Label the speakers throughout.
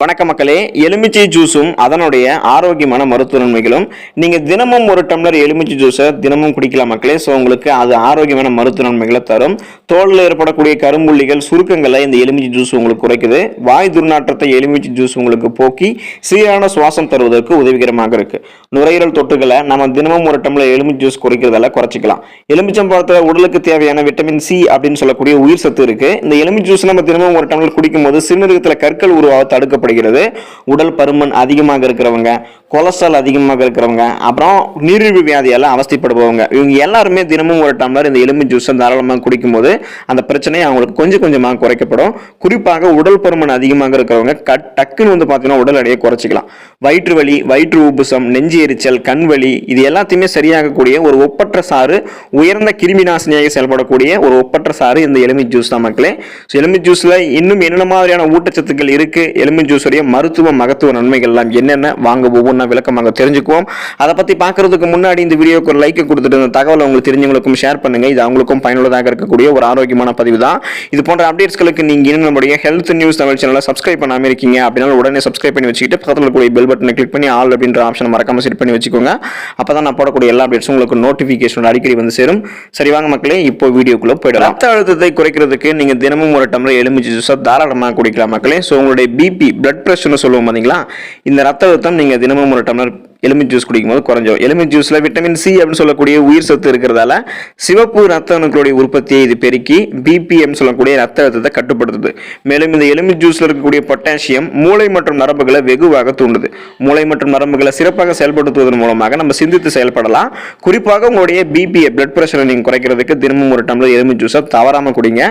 Speaker 1: வணக்க மக்களே எலுமிச்சை ஜூஸும் அதனுடைய ஆரோக்கியமான மருத்துவ நன்மைகளும் நீங்கள் தினமும் ஒரு டம்ளர் எலுமிச்சை ஜூஸை தினமும் குடிக்கலாம் மக்களே. ஸோ உங்களுக்கு அது ஆரோக்கியமான மருத்துவ நன்மைகளை தரும். தோலில் ஏற்படக்கூடிய கரும்புள்ளிகள் சுருக்கங்களை இந்த எலுமிச்சை ஜூஸ் உங்களுக்கு குறைக்குது. வாய் துர்நாற்றத்தை எலுமிச்சை ஜூஸ் உங்களுக்கு போக்கி சீரான சுவாசம் தருவதற்கு உதவிகரமாக இருக்குது நுரையீரல் தொட்டுகளை நம்ம தினமும் ஒரு டம்ளர் எலுமிச்சை ஜூஸ் குறைக்கிறதால குறைச்சிக்கலாம். எலுமிச்சம்பழத்தில் உடலுக்கு தேவையான விட்டமின் சி அப்படின்னு சொல்லக்கூடிய உயிர் சத்து இருக்குது இந்த எலுமிச்சை ஜூஸ் நம்ம தினமும் ஒரு டம்ளர் குடிக்கும்போது சிறுநீரகத்தில் கற்கள் உருவாக காணப்படுகிறது. உடல் பருமன் அதிகமாக இருக்கிறவங்க கொலஸ்ட்ரால் அதிகமாக இருக்கிறவங்க அப்புறம் நீரிழிவு வியாதியால் அவஸ்தைப்படுபவங்க. இவங்க எல்லாருமே தினமும் ஒரு டம்ளர் இந்த எலும்பு ஜூஸை தாராளமாக குடிக்கும்போது அந்த பிரச்சனை அவங்களுக்கு கொஞ்சம் கொஞ்சமாக குறைக்கப்படும். குறிப்பாக உடல் பருமன் அதிகமாக இருக்கிறவங்க கட் டக்குன்னு வந்து பார்த்தீங்கன்னா உடல் எடையை குறைச்சிக்கலாம். வயிற்று வலி வயிற்று உப்புசம் நெஞ்சு எரிச்சல் கண் வலி இது எல்லாத்தையுமே சரியாகக்கூடிய ஒரு ஒப்பற்ற சாறு உயர்ந்த கிருமி நாசினியாக செயல்படக்கூடிய ஒரு ஒப்பற்ற சாறு இந்த எலும்பி ஜூஸ் தான் மக்களே. ஸோ எலும்பி ஜூஸில் இன்னும் என்னென்ன மாதிரியான ஊட்டச்சத்துக்கள் இருக்கு? எலும்பி ஜூஸுடைய மருத்துவ மகத்துவ நன்மைகள் எல்லாம் என்னென்ன? வாங்க ஒவ்வொன்றா விளக்கமாக தெரிஞ்சுக்குவோம். அதை பற்றி பார்க்கறதுக்கு முன்னாடி இந்த வீடியோக்கு ஒரு லைக்கை கொடுத்துட்டு இந்த தகவலை உங்களுக்கு தெரிஞ்சவங்களுக்கும் ஷேர் பண்ணுங்க. இது அவங்களுக்கும் பயனுள்ளதாக இருக்கக்கூடிய ஒரு ஆரோக்கியமான பதிவு தான். இது போன்ற அப்டேட்ஸ்களுக்கு நீங்கள் இன்னும் நம்முடைய ஹெல்த் நியூஸ் தமிழ் சேனலை சப்ஸ்கிரைப் பண்ணாமல் இருக்கீங்க அப்படின்னா உடனே சப்ஸ்கிரைப் பண்ணி வச்சுக்கிட்டு பக்கத்தில் இருக்கக்கூடிய பெல் பட்டனை கிளிக் பண்ணி ஆல் அப்படின்ற ஆப்ஷன் மறக்காம செட் பண்ணி வச்சுக்கோங்க. அப்போ தான் நான் போடக்கூடிய எல்லா அப்டேட்ஸும் உங்களுக்கு நோட்டிஃபிகேஷன் அடிக்கடி வந்து சேரும். சரி வாங்க மக்களே இப்போ வீடியோக்குள்ளே போயிடலாம். ரத்த அழுத்தத்தை குறைக்கிறதுக்கு நீங்கள் தினமும் ஒரு டம்ளர் எலுமிச்சை ஜூஸாக தாராளமாக குடிக்கலாம் மக்களே. ஸோ உங்களுடைய பிபி பிளட் ப்ரெஷர்னு சொல்லுவோம் பார்த்தீங்களா இந்த ரத்த அழுத்தம் நீங்கள் தினமும் ஒரு டம்ளர் எலுமிச்சை ஜூஸ் குடிக்கும்போது குறைஞ்சோம் எலுமிச்சை ஜூஸில் விட்டமின் சி அப்படின்னு சொல்லக்கூடிய உயிர் சத்து இருக்கிறதால சிவப்பு ரத்த அணுக்களுடைய உற்பத்தியை இது பெருக்கி பிபிஎம் சொல்லக்கூடிய ரத்த அழுத்தத்தை கட்டுப்படுத்துது. மேலும் இந்த எலுமிச்சை ஜூஸில் இருக்கக்கூடிய பொட்டாசியம் மூளை மற்றும் நரம்புகளை வெகுவாக தூண்டுது. மூளை மற்றும் நரம்புகளை சிறப்பாக செயல்படுத்துவதன் மூலமாக நம்ம சிந்தித்து செயல்படலாம். குறிப்பாக உங்களுடைய பிபிஏ பிளட் ப்ரெஷரை நீங்கள் குறைக்கிறதுக்கு தினமும் ஒரு டம்ளர் எலுமிச்சை ஜூஸை தவறாமல் குடிங்க.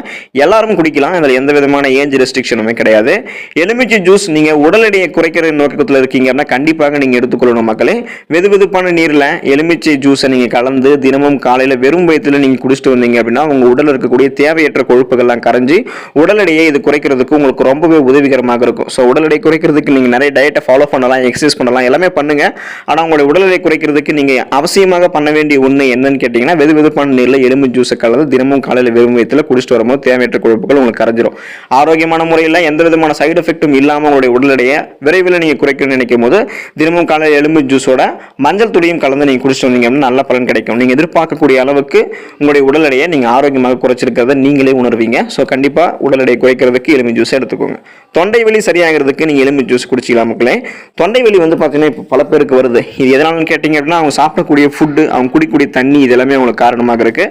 Speaker 1: எல்லாரும் குடிக்கலாம். அதில் எந்த விதமான ஏஜ் ரெஸ்ட்ரிக்ஷனுமே கிடையாது. எலுமிச்சை ஜூஸ் நீங்கள் உடல் எடையை குறைக்கிற நோக்கத்தில் இருக்கீங்கன்னா கண்டிப்பாக நீங்கள் எடுத்துக்கொள்ளணும் மக்களே வெது வெதுப்பான நீரில் எலுமிச்சை ஜூஸை நீங்கள் கலந்து தினமும் காலையில் வெறும் வயிற்றுல நீங்கள் குடிச்சிட்டு வந்தீங்க அப்படின்னா உங்கள் உடலில் இருக்கக்கூடிய தேவையற்ற கொழுப்புகள்லாம் கரைஞ்சி உடல் எடையை இது குறைக்கிறதுக்கு உங்களுக்கு ரொம்பவே உதவிகரமாக இருக்கும். ஸோ உடல் எடை குறைக்கிறதுக்கு நீங்கள் நிறைய டயட்டை ஃபாலோ பண்ணலாம் எக்ஸசைஸ் பண்ணலாம் எல்லாமே பண்ணுங்க. ஆனால் உங்களுடைய உடல் எடை குறைக்கிறதுக்கு நீங்கள் அவசியமாக பண்ண வேண்டிய ஒன்று என்னன்னு கேட்டிங்கன்னா வெது வெதுப்பான நீரில் எலும்பு ஜூஸை கலந்து தினமும் காலையில் வெறும் வயிற்றுல குடிச்சிட்டு வரும்போது தேவையற்ற கொழுப்புகள் உங்களுக்கு கரைஞ்சிரும். ஆரோக்கியமான முறையில் எந்த விதமான சைடு எஃபெக்ட்டும் இல்லாமல் உங்களுடைய உடல் எடையை விரைவில் நீங்கள் குறைக்கணும்னு நினைக்கும் போது தினமும் காலையில் எலும்பு ஜூஸோட மஞ்சள் துளியும் கலந்து நீங்கள் குடிச்சிட்டு வந்தீங்க அப்படின்னா நல்ல பலன் கிடைக்கும். நீங்கள் எதிர்பார்க்கக்கூடிய அளவுக்கு உங்களுடைய உடல் எடையை நீங்கள் ஆரோக்கியமாக குறைச்சிருக்கிறத நீங்களே உணர்வீங்க. ஸோ கண்டிப்பாக உடல் எடையை குறைக்கிறதுக்கு எலும்பு ஜூஸ் எடுத்துக்கோங்க. தொண்டை வலி சரியாகிறதுக்கு நீங்கள் எலும்பு ஜூஸ் குடிச்சிக்கலாம் மக்களே. தொண்டை வலி வந்து பார்த்தீங்கன்னா இப்போ பல பேருக்கு வருது. இது எதனாலன்னு கேட்டிங்க அப்படின்னா அவங்க சாப்பிடக்கூடிய ஃபுட்டு அவங்க குடிக்கக்கூடிய தண்ணி இது எல்லாமே அவங்களுக்கு காரணமாக இருக்கு.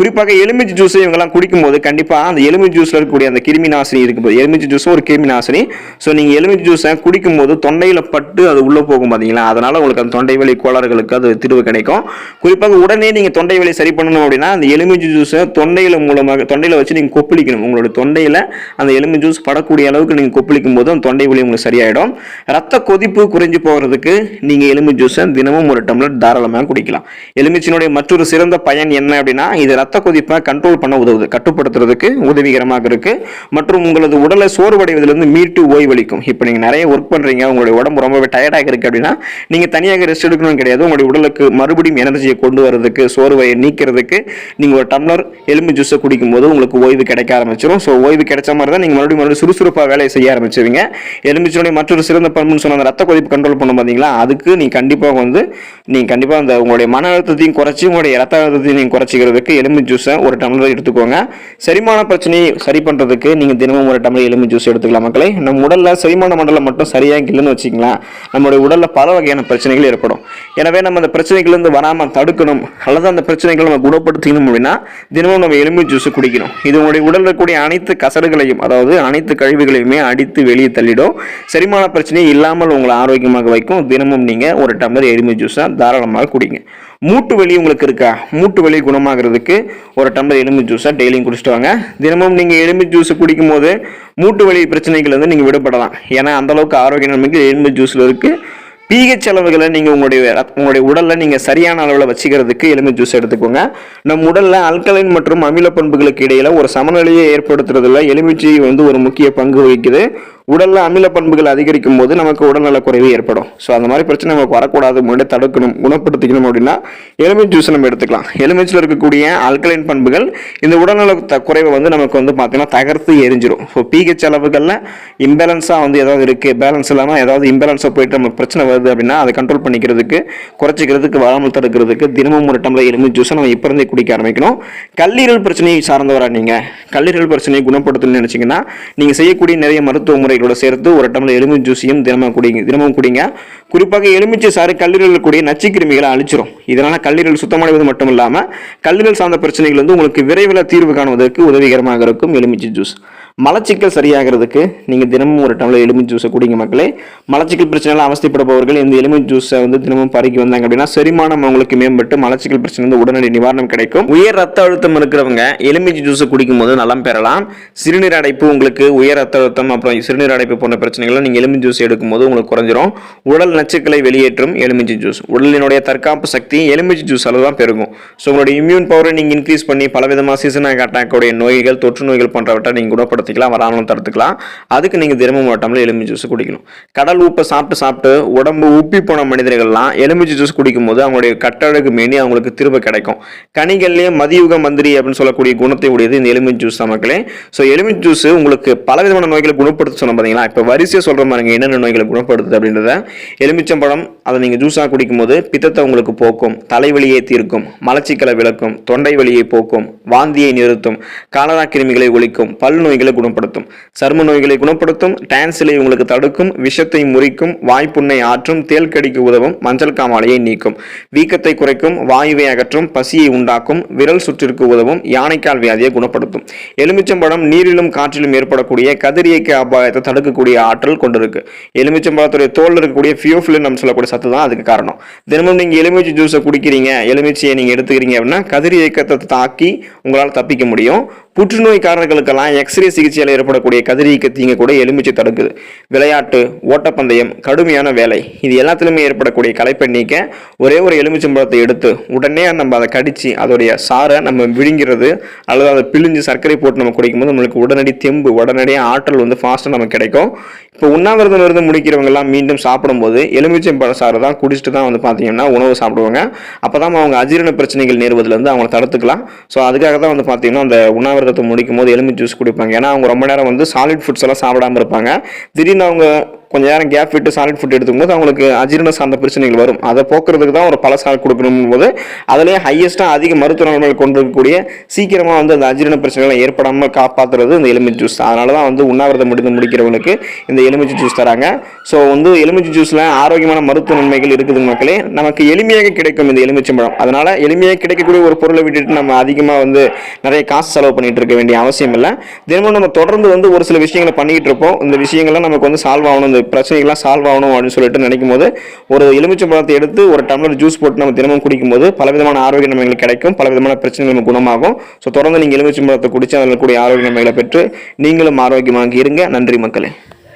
Speaker 1: குறிப்பாக எலுமிச்சை ஜூஸ் இவங்கெல்லாம் குடிக்கும்போது கண்டிப்பாக அந்த எலுமிச்சை ஜூஸில் இருக்கக்கூடிய அந்த கிருமி நாசினி இருக்கும்போது எலுமிச்சை ஜூஸும் ஒரு கிருமி நாசினி ஸோ நீங்கள் எலுமிச்சை ஜூஸை குடிக்கும்போது தொண்டையில் பட்டு அது உள்ளே போகும் பார்த்தீங்களா அதனால உங்களுக்கு அந்த தொண்டை வலி கோளாறுகளுக்கு அது தீர்வு கிடைக்கும். குறிப்பாக உடனே நீங்கள் தொண்டை வலி சரி பண்ணணும் அப்படின்னா அந்த எலுமிச்சு ஜூஸை தொண்டையில் மூலமாக தொண்டையில் வச்சு நீங்கள் கொப்பளிக்கணும். உங்களோட தொண்டையில் அந்த எலுமிச்சை ஜூஸ் படக்கூடிய அளவுக்கு நீங்கள் கொப்பளிக்கும் போது அந்த தொண்டை வலி உங்களுக்கு சரியாயிடும். ரத்த கொதிப்பு குறைஞ்சு போகிறதுக்கு நீங்கள் எலுமிச்சை ஜூஸை தினமும் ஒரு டம்ளர் தாராளமாக குடிக்கலாம். எலுமிச்சினுடைய மற்றொரு சிறந்த பயன் என்ன அப்படின்னா இது ரத்த கொதிப்பை கண்ட்ரோல் பண்ண உதவுது கட்டுப்படுத்துறதுக்கு உதவிகரமாக இருக்கு. மற்றும் உங்களது உடலை சோர்வடைவதிலிருந்து மீட்டு ஓய்வளிக்கும். இப்போ நீங்கள் நிறைய ஒர்க் பண்ணுறீங்க உங்களுடைய உடம்பு ரொம்பவே டயர்டாக இருக்குது அப்படின்னா நீங்கள் தனியாக ரெஸ்ட் எடுக்கணும் கிடையாது. உங்களுடைய உடலுக்கு மறுபடியும் எனர்ஜியை கொண்டு வரதுக்கு சோர்வையை நீக்கிறதுக்கு நீங்கள் ஒரு டம்ளர் எலும்பு ஜூஸை குடிக்கும்போது உங்களுக்கு ஓய்வு கிடைக்க ஆரம்பிச்சிடும் ஸோ ஓய்வு கிடைச்ச மாதிரி தான் நீங்கள் மறுபடியும் மறுபடியும் சுறுசுறுப்பாக வேலையை செய்ய ஆரம்பிச்சிருவீங்க. எலுமிச்சனுடைய மற்றொரு சிறந்த பண்புன்னு சொன்ன அந்த ரத்த கொதிப்பு கண்ட்ரோல் பண்ணும் பார்த்தீங்களா அதுக்கு நீ கண்டிப்பாக வந்து நீங்கள் கண்டிப்பாக அந்த உங்களுடைய மன அழுத்தத்தையும் குறைச்சி உங்களுடைய ரத்த அழுத்தத்தையும் நீங்கள் குறைச்சிக்கிறதுக்கு எலும்பு ஜூஸை ஒரு டம்ளர் எடுத்துக்கோங்க. செரிமான பிரச்சனையை சரி பண்ணுறதுக்கு நீங்கள் தினமும் ஒரு டம்ளர் எலும்பு ஜூஸ் எடுத்துக்கலாம் மக்களே. நம்ம உடலில் செரிமான மண்டலம் மட்டும் சரியாக இல்லைன்னு வச்சுக்கலாம் நம்மளுடைய உடலில் பல வகையான பிரச்சனைகள் ஏற்படும். எனவே நம்ம அந்த பிரச்சனைகள்லேருந்து வராமல் தடுக்கணும் அல்லது அந்த பிரச்சனைகளை நம்ம குணப்படுத்திக்கணும் அப்படின்னா தினமும் நம்ம எலும்பு ஜூஸ் குடிக்கணும். இது உங்களுடைய உடலில் இருக்கக்கூடிய அனைத்து கசடுகளையும் அதாவது அனைத்து கழிவுகளையுமே அடித்து வெளியே தள்ளிடும். செரிமான பிரச்சனை இல்லாமல் உங்களை ஆரோக்கியமாக வைக்கும். தினமும் நீங்கள் ஒரு டம்ளர் எலும்பு ஜூஸை தாராளமாக குடிங்க. மூட்டு வலி உங்களுக்கு இருக்கா? மூட்டு வலி குணமாகிறதுக்கு ஒரு டம்ளர் எலும்பு ஜூஸை டெய்லியும் குடிச்சிட்டு வாங்க. தினமும் நீங்கள் எலும்பு ஜூஸ் குடிக்கும் போது மூட்டு வலி பிரச்சனைகள் வந்து நீங்கள் விடுபடலாம். ஏன்னா அந்த அளவுக்கு ஆரோக்கிய நன்மைகள் எலும்பு ஜூஸில் இருக்குது பிஹெச் அளவுகளை நீங்கள் உங்களுடைய உங்களுடைய உடலில் நீங்கள் சரியான அளவில் வச்சுக்கிறதுக்கு எலுமிச்சை ஜூஸ் எடுத்துக்கோங்க. நம் உடலில் அல்கலைன் மற்றும் அமில பண்புகளுக்கு இடையில் ஒரு சமநிலையை ஏற்படுத்துறதுல எலுமிச்சை வந்து ஒரு முக்கிய பங்கு வகிக்குது. உடலில் அமில பண்புகள் அதிகரிக்கும் போது நமக்கு உடல்நல குறைவு ஏற்படும். ஸோ அந்த மாதிரி பிரச்சனை நமக்கு வரக்கூடாது. முன்னாடி தடுக்கணும் குணப்படுத்திக்கணும் அப்படின்னா எலுமிச் ஜூஸ் நம்ம எடுத்துக்கலாம். எலுமிச்சில் இருக்கக்கூடிய அல்கலைன் பண்புகள் இந்த உடல்நல த- குறைவை வந்து நமக்கு வந்து பார்த்தீங்கன்னா தகர்த்து எரிஞ்சிடும் ஸோ பிஹெச் அளவுகளில் இம்பேலன்ஸாக வந்து ஏதாவது இருக்குது பேலன்ஸ் இல்லாமல் ஏதாவது இம்பேலன்ஸாக போயிட்டு நம்ம பிரச்சனை வருது. அப்படின்னா அதை கண்ட்ரோல் பண்ணிக்கிறதுக்கு குறைச்சிக்கிறதுக்கு வராமல் தடுக்கிறதுக்கு தினமும் ஒரு டம்ளர் எலுமிச்சை ஜூஸை நம்ம இப்போருந்தே குடிக்க ஆரம்பிக்கணும். கல்லீரல் பிரச்சனையை சார்ந்தவரா நீங்கள் கல்லீரல் பிரச்சனையை குணப்படுத்தணும்னு நினச்சிங்கன்னா நீங்கள் செய்யக்கூடிய நிறைய மருத்துவ முறைகளோட சேர்த்து ஒரு டம்ளர் எலுமிச்சை ஜூஸையும் தினமும் குடிங்க தினமும் குடிங்க. குறிப்பாக எலுமிச்சை சாறு கல்லீரலில் கூடிய நச்சுக்கிருமிகளை அழிச்சிரும். இதனால் கல்லீரல் சுத்தமடைவது மட்டும் இல்லாமல் கல்லீரல் சார்ந்த பிரச்சனைகள் வந்து உங்களுக்கு விரைவில் தீர்வு காணுவதற்கு உதவிகரமாக இருக்கும் எலுமிச்சை ஜூஸ் மலச்சிக்கல் சரியாகிறதுக்கு நீங்கள் தினமும் ஒரு டம்ளர் எலுமிச்சை ஜூஸை குடிங்க மக்களே. மலச்சிக்கல் பிரச்சனைகள் அவஸ்தைப்படுபவர்கள் இந்த எலுமிச்சை ஜூஸை வந்து தினமும் பருகி வந்தாங்க அப்படின்னா செரிமானம் அவங்களுக்கு மேம்பட்டு மலச்சிக்கல் பிரச்சனை வந்து உடனடி நிவாரணம் கிடைக்கும். உயர் ரத்த அழுத்தம் இருக்கிறவங்க எலுமிச்சை ஜூஸை குடிக்கும் போது நலம் பெறலாம். சிறுநீர் அடைப்பு உங்களுக்கு உயர் ரத்த அழுத்தம் அப்புறம் சிறுநீர் அடைப்பு போன்ற பிரச்சனைகளை நீங்கள் எலுமிச்சை ஜூஸ் எடுக்கும்போது உங்களுக்கு குறைஞ்சிரும். உடல் நச்சுக்களை வெளியேற்றும் எலுமிச்சை ஜூஸ். உடலினுடைய தற்காப்பு சக்தி எலுமிச்சை ஜூஸ் அளவு தான் பெருகும். ஸோ உங்களுடைய இம்யூன் பவரை நீங்கள் இன்க்ரீஸ் பண்ணி பலவிதமாக சீசனாக அட்டாக்கோடைய நோய்கள் தொற்று நோய்கள் போன்றவற்றை நீங்கள் குணப்படுத்திக்கலாம் வராமலும் தடுத்துக்கலாம். அதுக்கு நீங்கள் தினமும் ஒரு டம்ளர் எலுமிச்சை ஜூஸ் குடிக்கணும். கடல் உப்பை சாப்பிட்டு சாப்பிட்டு உடம்பு உப்பி போன மனிதர்கள்லாம் எலுமிச்சை ஜூஸ் குடிக்கும்போது அவங்களுடைய கட்டழகு மேனி அவங்களுக்கு திரும்ப கிடைக்கும். கனிகள்லேயே மதியுக மந்திரி அப்படின்னு சொல்லக்கூடிய குணத்தை உடையது இந்த எலுமிச்சை ஜூஸ் தான் மக்களே. ஸோ எலுமிச்சை ஜூஸ் உங்களுக்கு பலவிதமான நோய்களை குணப்படுத்த சொன்ன பார்த்தீங்களா இப்போ வரிசையாக சொல்கிற பாருங்க என்னென்ன நோய்களை குணப்படுத்துது அப்படின்றத. எலுமிச்சம்பழம் அதை நீங்கள் ஜூஸாக குடிக்கும்போது பித்தத்தை உங்களுக்கு போக்கும் தலைவலியை தீர்க்கும் மலச்சிக்கலை விளக்கும் தொண்டை வலியை போக்கும் வாந்தியை நிறுத்தும் காலரா கிருமிகளை ஒழிக்கும் பல் நோய்களை குணப்படுத்தும். சர்ம நோய்களை குணப்படுத்தும் டான்சிலை உங்களுக்கு தடுக்கும் விஷத்தை முறிக்கும் வாய்ப்புண்ணை ஆற்றும் தேல் கடிக்கு உதவும் மஞ்சள் காமாலையை நீக்கும். வீக்கத்தை குறைக்கும் வாயுவை அகற்றும் பசியை உண்டாக்கும் விரல் சுற்றிற்கு உதவும் யானைக்கால் வியாதியை குணப்படுத்தும். எலுமிச்சம்பழம் நீரிலும் காற்றிலும் ஏற்படக்கூடிய கதிரியக்க அபாயத்தை தடுக்கக்கூடிய ஆற்றல் கொண்டிருக்கு. எலுமிச்சம்பழத்துடைய தோல் இருக்கக்கூடிய ஃபியோஃபிலின் நம்ம சொல்லக்கூடிய சத்து தான் அதுக்கு காரணம். தினமும் நீங்கள் எலுமிச்சை ஜூஸை குடிக்கிறீங்க எலுமிச்சையை நீங்கள் எடுத்துக்கிறீங்க அப்படின்னா கதிரியக்கத்தை தாக்கி உங்களால் தப்பிக்க முடியும். புற்றுநோய்க்காரர்களுக்கெல்லாம் எக்ஸ்ரே சிகிச்சையில் ஏற்படக்கூடிய கதிரியக்க தீங்க கூட எலுமிச்சை தடுக்குது. விளையாட்டு ஓட்டப்பந்தயம் கடுமையான வேலை. இது எல்லாத்துலேயுமே ஏற்படக்கூடிய களைப்பை நீக்க ஒரே ஒரு எலுமிச்சம்பழத்தை எடுத்து உடனே நம்ம அதை கடித்து அதோடைய சாரை நம்ம விழுங்கிறது அல்லது அதை பிழிஞ்சு சர்க்கரை போட்டு நம்ம குடிக்கும்போது நம்மளுக்கு உடனடி தெம்பு உடனடியாக ஆற்றல் வந்து ஃபாஸ்ட்டாக நமக்கு கிடைக்கும். இப்போ உண்ணாவிரதம் இருந்து முடிக்கிறவங்கலாம் மீண்டும் சாப்பிடும்போது எலுமிச்சை சாறு தான் குடிச்சிட்டு தான் வந்து பார்த்தீங்கன்னா உணவு சாப்பிடுவாங்க. அப்போ தான் அவங்க அஜீரண பிரச்சனைகள் நேர்வதிலேருந்து அவங்கள தடுத்துக்கலாம். ஸோ அதுக்காக தான் வந்து பார்த்தீங்கன்னா அந்த உண்ணாவிரதத்தை முடிக்கும் போது எலுமிச்சை ஜூஸ் குடிப்பாங்க. ஏன்னா அவங்க ரொம்ப நேரம் வந்து சாலிட் ஃபுட்ஸ் எல்லாம் சாப்பிடாம இருப்பாங்க. திடீர்னு அவங்க கொஞ்ச நேரம் கேப் விட்டு சாலிட் ஃபுட் எடுத்துக்கும்போது அவங்களுக்கு அஜீரண சார்ந்த பிரச்சனைகள் வரும். அதை போக்குறதுக்கு தான் ஒரு பல சால் கொடுக்கணும் போது அதிலே ஹையஸ்ட்டாக அதிக மருத்துவ நன்மைகள் கொண்டிருக்கக்கூடிய சீக்கிரமாக வந்து அந்த அஜீரண பிரச்சனைகளை ஏற்படாமல் காப்பாற்றுறது இந்த எலுமிச்சை ஜூஸ் அதனால தான் வந்து உண்ணாவிரதம் முடிந்து முடிக்கிறவங்களுக்கு இந்த எலுமிச்சை ஜூஸ் தராங்க. ஸோ வந்து எலுமிச்சை ஜூஸில் ஆரோக்கியமான மருத்துவ நன்மைகள் இருக்குது மக்களே. நமக்கு எளிமையாக கிடைக்கும் இந்த எலுமிச்சம்பழம் அதனால் எளிமையாக கிடைக்கக்கூடிய ஒரு பொருளை விட்டுட்டு நம்ம அதிகமாக வந்து நிறைய காசு செலவு பண்ணிட்டு இருக்க வேண்டிய அவசியம் இல்லை தினமும் நம்ம தொடர்ந்து வந்து ஒரு சில விஷயங்களை பண்ணிக்கிட்டு இருப்போம். இந்த விஷயங்கள்லாம் நமக்கு வந்து சால்வ் ஆகணும். இந்த பிரச்சனைகள்லாம் சால்வ் ஆகணும் அப்படின்னு சொல்லிட்டு நினைக்கும் போது ஒரு எலுமிச்சம்பழத்தை எடுத்து ஒரு டம்ளர் ஜூஸ் போட்டு நம்ம தினமும் குடிக்கும்போது பலவிதமான ஆரோக்கிய நன்மைகள் கிடைக்கும் பலவிதமான பிரச்சனைகள் நம்ம குணமாகும். ஸோ தொடர்ந்து நீங்கள் எலுமிச்சம்பழத்தை குடிச்சு அதில் கூடிய ஆரோக்கிய நன்மைகளை பெற்று நீங்களும் ஆரோக்கியமாக இருங்க. நன்றி மக்களே.